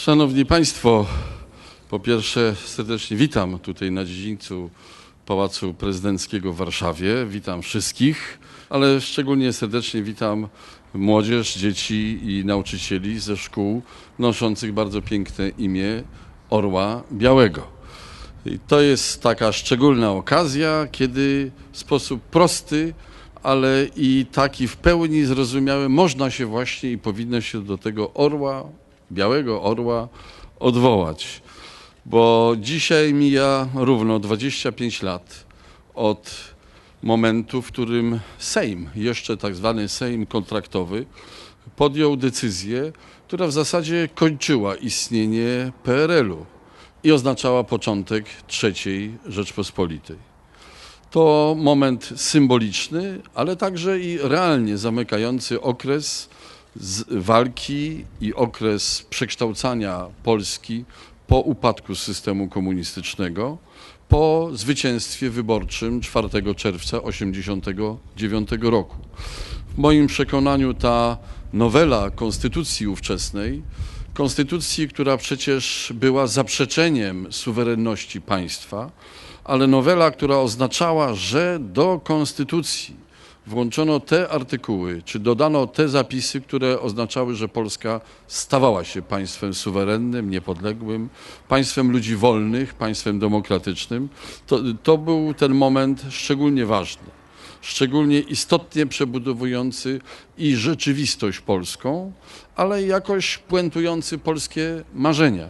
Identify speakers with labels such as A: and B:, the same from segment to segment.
A: Szanowni Państwo, po pierwsze serdecznie witam tutaj na dziedzińcu Pałacu Prezydenckiego w Warszawie. Witam wszystkich, ale szczególnie serdecznie witam młodzież, dzieci i nauczycieli ze szkół noszących bardzo piękne imię Orła Białego. I to jest taka szczególna okazja, kiedy w sposób prosty, ale i taki w pełni zrozumiały można się właśnie i powinno się do tego orła, białego orła odwołać. Bo dzisiaj mija równo 25 lat od momentu, w którym Sejm, jeszcze tak zwany Sejm kontraktowy, podjął decyzję, która w zasadzie kończyła istnienie PRL-u i oznaczała początek III Rzeczpospolitej. To moment symboliczny, ale także i realnie zamykający okres walki i okres przekształcania Polski po upadku systemu komunistycznego, po zwycięstwie wyborczym 4 czerwca 1989 roku. W moim przekonaniu ta nowela konstytucji ówczesnej, konstytucji, która przecież była zaprzeczeniem suwerenności państwa, ale nowela, która oznaczała, że do konstytucji włączono te artykuły, czy dodano te zapisy, które oznaczały, że Polska stawała się państwem suwerennym, niepodległym, państwem ludzi wolnych, państwem demokratycznym, to, to był ten moment szczególnie ważny, szczególnie istotnie przebudowujący i rzeczywistość polską, ale jakoś puentujący polskie marzenia.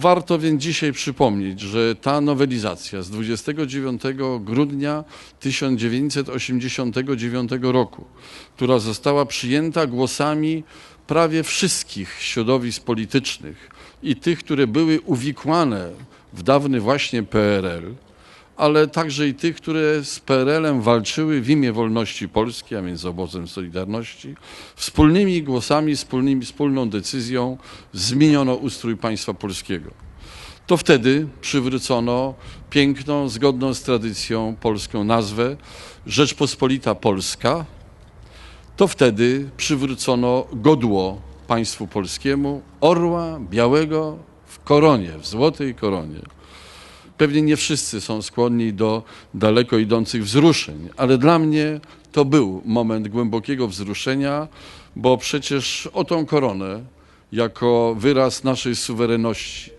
A: Warto więc dzisiaj przypomnieć, że ta nowelizacja z 29 grudnia 1989 roku, która została przyjęta głosami prawie wszystkich środowisk politycznych i tych, które były uwikłane w dawny właśnie PRL, ale także i tych, które z PRL-em walczyły w imię wolności Polski, a więc z obozem Solidarności, wspólnymi głosami, wspólnymi, wspólną decyzją zmieniono ustrój państwa polskiego. To wtedy przywrócono piękną, zgodną z tradycją polską nazwę Rzeczpospolita Polska. To wtedy przywrócono godło państwu polskiemu, orła białego w koronie, w złotej koronie. Pewnie nie wszyscy są skłonni do daleko idących wzruszeń, ale dla mnie to był moment głębokiego wzruszenia, bo przecież o tą koronę, jako wyraz naszej suwerenności,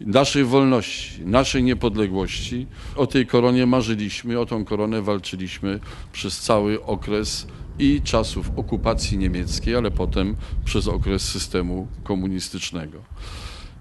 A: naszej wolności, naszej niepodległości, o tej koronie marzyliśmy, o tą koronę walczyliśmy przez cały okres i czasów okupacji niemieckiej, ale potem przez okres systemu komunistycznego.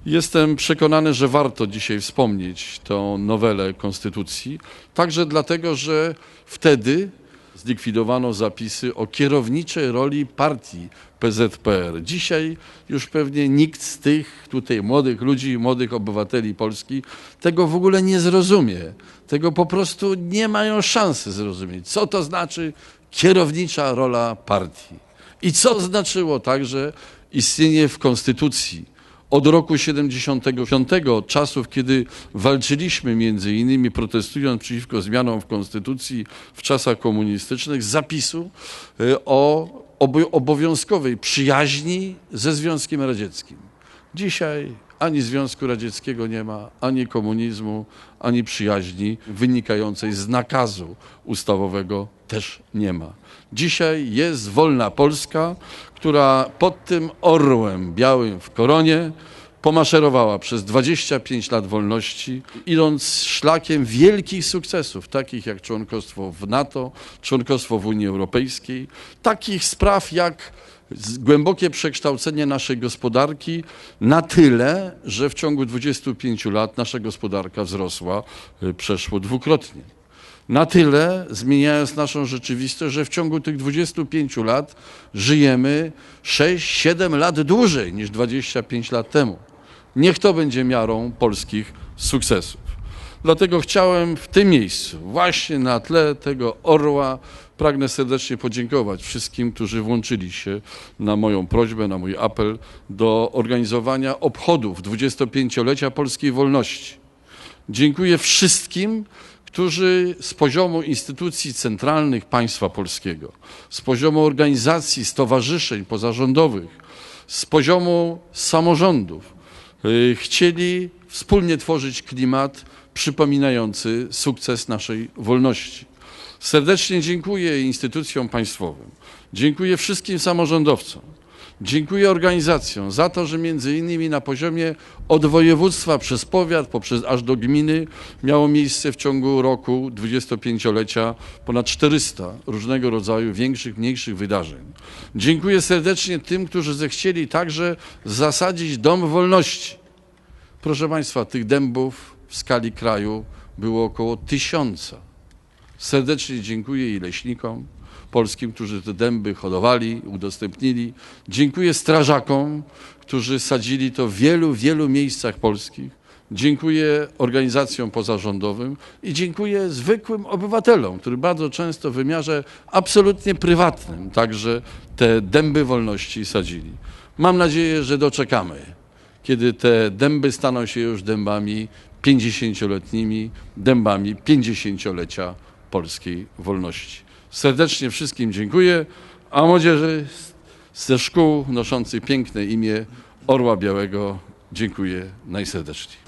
A: Jestem przekonany, że warto dzisiaj wspomnieć tę nowelę konstytucji, także dlatego, że wtedy zlikwidowano zapisy o kierowniczej roli partii PZPR. Dzisiaj już pewnie nikt z tych tutaj młodych ludzi, młodych obywateli Polski tego w ogóle nie zrozumie. Tego po prostu nie mają szansy zrozumieć. Co to znaczy kierownicza rola partii? I co znaczyło także istnienie w Konstytucji od roku 75, czasów, kiedy walczyliśmy między innymi protestując przeciwko zmianom w konstytucji w czasach komunistycznych, zapisu y, o obo- obowiązkowej przyjaźni ze Związkiem Radzieckim. Dzisiaj ani Związku Radzieckiego nie ma, ani komunizmu, ani przyjaźni wynikającej z nakazu ustawowego też nie ma. Dzisiaj jest wolna Polska, która pod tym orłem białym w koronie pomaszerowała przez 25 lat wolności, idąc szlakiem wielkich sukcesów, takich jak członkostwo w NATO, członkostwo w Unii Europejskiej, takich spraw jak głębokie przekształcenie naszej gospodarki na tyle, że w ciągu 25 lat nasza gospodarka wzrosła y, przeszło dwukrotnie. Na tyle zmieniając naszą rzeczywistość, że w ciągu tych 25 lat żyjemy 6-7 lat dłużej niż 25 lat temu. Niech to będzie miarą polskich sukcesów. Dlatego chciałem w tym miejscu, właśnie na tle tego orła, pragnę serdecznie podziękować wszystkim, którzy włączyli się na moją prośbę, na mój apel do organizowania obchodów 25-lecia polskiej wolności. Dziękuję wszystkim, którzy z poziomu instytucji centralnych państwa polskiego, z poziomu organizacji, stowarzyszeń pozarządowych, z poziomu samorządów y, chcieli wspólnie tworzyć klimat przypominający sukces naszej wolności. Serdecznie dziękuję instytucjom państwowym, dziękuję wszystkim samorządowcom, dziękuję organizacjom za to, że między innymi na poziomie od województwa przez powiat, poprzez aż do gminy miało miejsce w ciągu roku 25-lecia ponad 400 różnego rodzaju większych, mniejszych wydarzeń. Dziękuję serdecznie tym, którzy zechcieli także zasadzić Dom Wolności. Proszę Państwa, tych dębów w skali kraju było około tysiąca. Serdecznie dziękuję i leśnikom polskim, którzy te dęby hodowali, udostępnili. Dziękuję strażakom, którzy sadzili to w wielu, wielu miejscach polskich. Dziękuję organizacjom pozarządowym i dziękuję zwykłym obywatelom, którzy bardzo często w wymiarze absolutnie prywatnym także te dęby wolności sadzili. Mam nadzieję, że doczekamy kiedy te dęby staną się już dębami 50-letnimi, dębami 50-lecia polskiej wolności. Serdecznie wszystkim dziękuję, a młodzieży ze szkół noszących piękne imię Orła Białego dziękuję najserdeczniej.